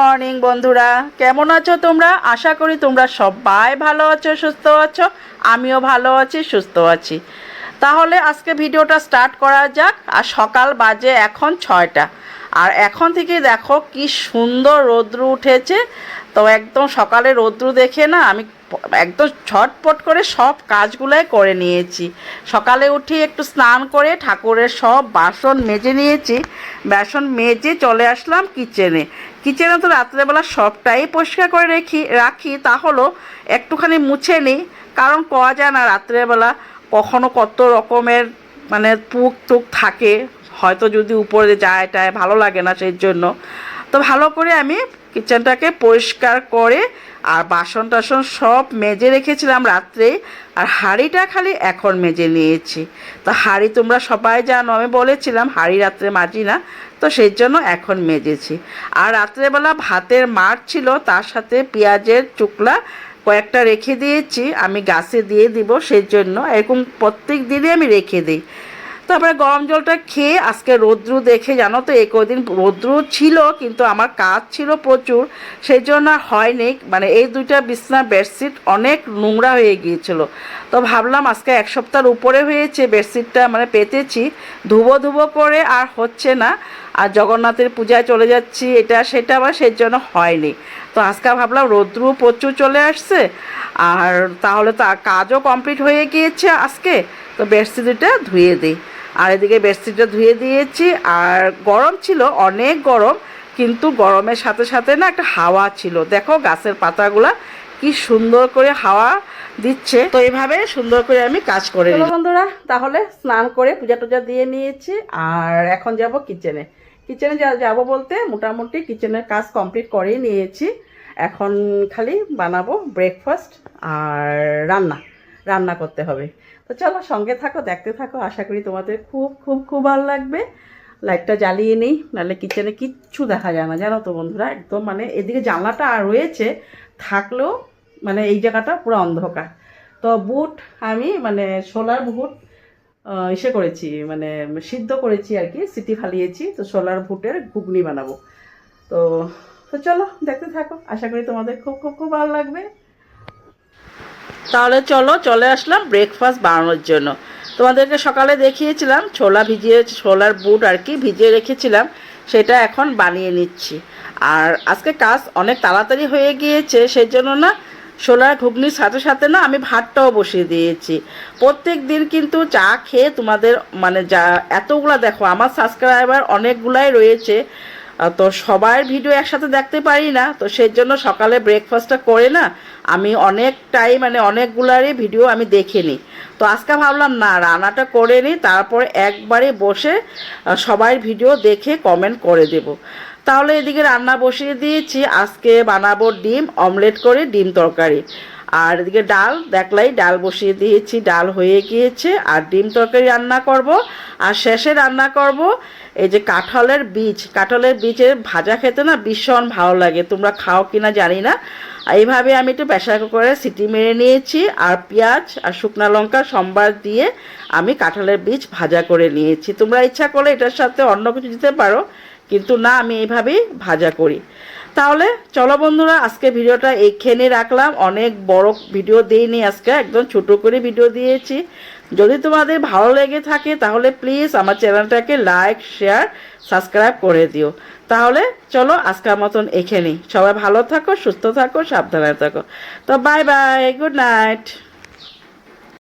Morning বন্ধুরা। কেমন আছো তোমরা? আশা করি তোমরা সবাই ভালো আছো, সুস্থ আছো। আমিও ভালো আছি, সুস্থ আছি। তাহলে আজকে ভিডিওটা স্টার্ট করা যাক। আর সকাল বাজে এখন ছয়টা। আর এখন থেকে দেখো কি সুন্দর রৌদ্র উঠেছে। তো একদম সকালে রৌদ্র দেখে না আমি একদম ঝটপট করে সব কাজগুলোই করে নিয়েছি। সকালে উঠে একটু স্নান করে ঠাকুরের সব বাসন মেজে নিয়েছি। বাসন মেজে চলে আসলাম কিচেনে। কিচেনে তো রাত্রেবেলা সবটাই পরিষ্কার করে রেখি, রাখি, তা হলো একটুখানি মুছে নিই কারণ পাওয়া যায় না রাত্রেবেলা। কখনো কত রকমের মানে পুক টুক থাকে, হয়তো যদি উপরে যায়, টায়, ভালো লাগে না সেই জন্য। তো ভালো করে আমি কিচেনটাকে পরিষ্কার করে আর বাসন টাসন সব মেজে রেখেছিলাম রাত্রে, আর হাঁড়িটা খালি এখন মেজে নিয়েছি। তো হাঁড়ি তোমরা সবাই জানো, আমি বলেছিলাম হাঁড়ি রাত্রে মাজি না, তো সেই জন্য এখন মেজেছি। আর রাত্রেবেলা ভাতের মার ছিল, তার সাথে পেঁয়াজের চুকলা কয়েকটা রেখে দিয়েছি, আমি গাছে দিয়ে দিব, সেই জন্য এরকম প্রত্যেক দিনই আমি রেখে দিই। তারপরে গরম জলটা খেয়ে আজকে রৌদ্রু দেখে জানো তো, এই কদিন রৌদ্রু ছিল কিন্তু আমার কাজ ছিল প্রচুর, সেই জন্য হয়নি। মানে এই দুইটা বিছনা বেডশিট অনেক নোংরা হয়ে গিয়েছিল। তো ভাবলাম আজকে এক সপ্তাহের উপরে হয়েছে বেডশিটটা মানে পেতেছি। ধুবো ধুবো করে আর হচ্ছে না। আর জগন্নাথের পূজায় চলে যাচ্ছি, এটা সেটা আবার সেই জন্য হয়নি। তো আজকে ভাবলাম রৌদ্রু প্রচুর চলে আসছে, আর তাহলে তা কাজও কমপ্লিট হয়ে গিয়েছে আজকে। তো বেডশিটটা ধুয়ে দিই। আর এদিকে বেডশিটটা ধুয়ে দিয়েছি আর গরম ছিল অনেক গরম কিন্তু গরমের সাথে সাথে না একটা হাওয়া ছিল। দেখো গাছের পাতাগুলা কি সুন্দর করে হাওয়া দিচ্ছে। তো এইভাবে সুন্দর করে আমি কাজ করে বন্ধুরা তাহলে স্নান করে পূজা টুজা দিয়ে নিয়েছি আর এখন যাব কিচেনে। কিচেনে যাব বলতে মোটামুটি কিচেনের কাজ কমপ্লিট করেই নিয়েছি। এখন খালি বানাবো ব্রেকফাস্ট আর রান্না। রান্না করতে হবে। তো চলো সঙ্গে থাকো, দেখতে থাকো। আশা করি তোমাদের খুব খুব খুব ভালো লাগবে। লাইটটা জ্বালিয়ে নিই, নাহলে কিচেনে কিচ্ছু দেখা যায় না, জানো তো বন্ধুরা? একদম মানে এদিকে জানলাটা আর রয়েছে, থাকলেও মানে এই জায়গাটা পুরো অন্ধকার। তো বুট আমি মানে সোলার বুট ইসে করেছি মানে সিদ্ধ করেছি আর কি, সিটি ফালিয়েছি, তো সোলার বুটের ঘুগনি বানাবো। তো তো চলো দেখতে থাকো। আশা করি তোমাদের খুব খুব খুব ভালো লাগবে। তাহলে চলো, চলে আসলাম ব্রেকফাস্ট বানানোর জন্য। তোমাদেরকে সকালে দেখিয়েছিলাম, ছোলা ভিজিয়ে, ছোলার বুট আর কি ভিজিয়ে রেখেছিলাম, সেটা এখন বানিয়ে নিচ্ছি। আর আজকে কাজ অনেক তাড়াতাড়ি হয়ে গিয়েছে সেই জন্য না, ছোলার ঘুগনির সাথে সাথে না আমি ভাতটাও বসিয়ে দিয়েছি। প্রত্যেক দিন কিন্তু চা খেয়ে তোমাদের মানে যা, এতগুলা দেখো, আমার সাবস্ক্রাইবার অনেকগুলাই রয়েছে। তো সবার ভিডিও একসাথে দেখতে পারি না, তো সেই জন্য সকালে ব্রেকফাস্টটা করে না, আমি অনেকটাই মানে অনেকগুলারই ভিডিও আমি দেখে নিই তো আজকে ভাবলাম, না, রান্নাটা করে নিই, তারপর একবারে বসে সবার ভিডিও দেখে কমেন্ট করে দেব। তাহলে এদিকে রান্না বসিয়ে দিয়েছি, আজকে বানাবো ডিম অমলেট করে ডিম তরকারি। আর এদিকে ডাল দেখলাই, ডাল বসিয়ে দিয়েছি, ডাল হয়ে গিয়েছে, আর ডিম তরকারি রান্না করব, আর শেষে রান্না করব এই যে কাঁঠালের বীজ। কাঁঠালের বীজের ভাজা খেতে না ভীষণ ভালো লাগে, তোমরা খাও কিনা জানি না। এইভাবে আমি একটু প্রেশার কুকারে সিটি মেরে নিয়েছি, আর পেঁয়াজ আর শুকনো লঙ্কা, সম্বার দিয়ে আমি কাঁঠালের বীজ ভাজা করে নিয়েছি। তোমরা ইচ্ছা করলে এটার সাথে অন্য কিছু দিতে পারো, কিন্তু না, আমি এইভাবেই ভাজা করি। তাহলে চলো বন্ধুরা, আজকে ভিডিওটা এইখানে রাখলাম। অনেক বড় ভিডিও দিইনি আজকে, একদম ছোট করে ভিডিও দিয়েছি। যদি তোমাদের ভালো লেগে থাকে, তাহলে প্লিজ আমার চ্যানেলটাকে লাইক শেয়ার সাবস্ক্রাইব করে দিও। তাহলে চলো আজকের মতন এখানেই। সবাই ভালো থাকো, সুস্থ থাকো, সাবধানে থাকো। তো বাই বাই গুড নাইট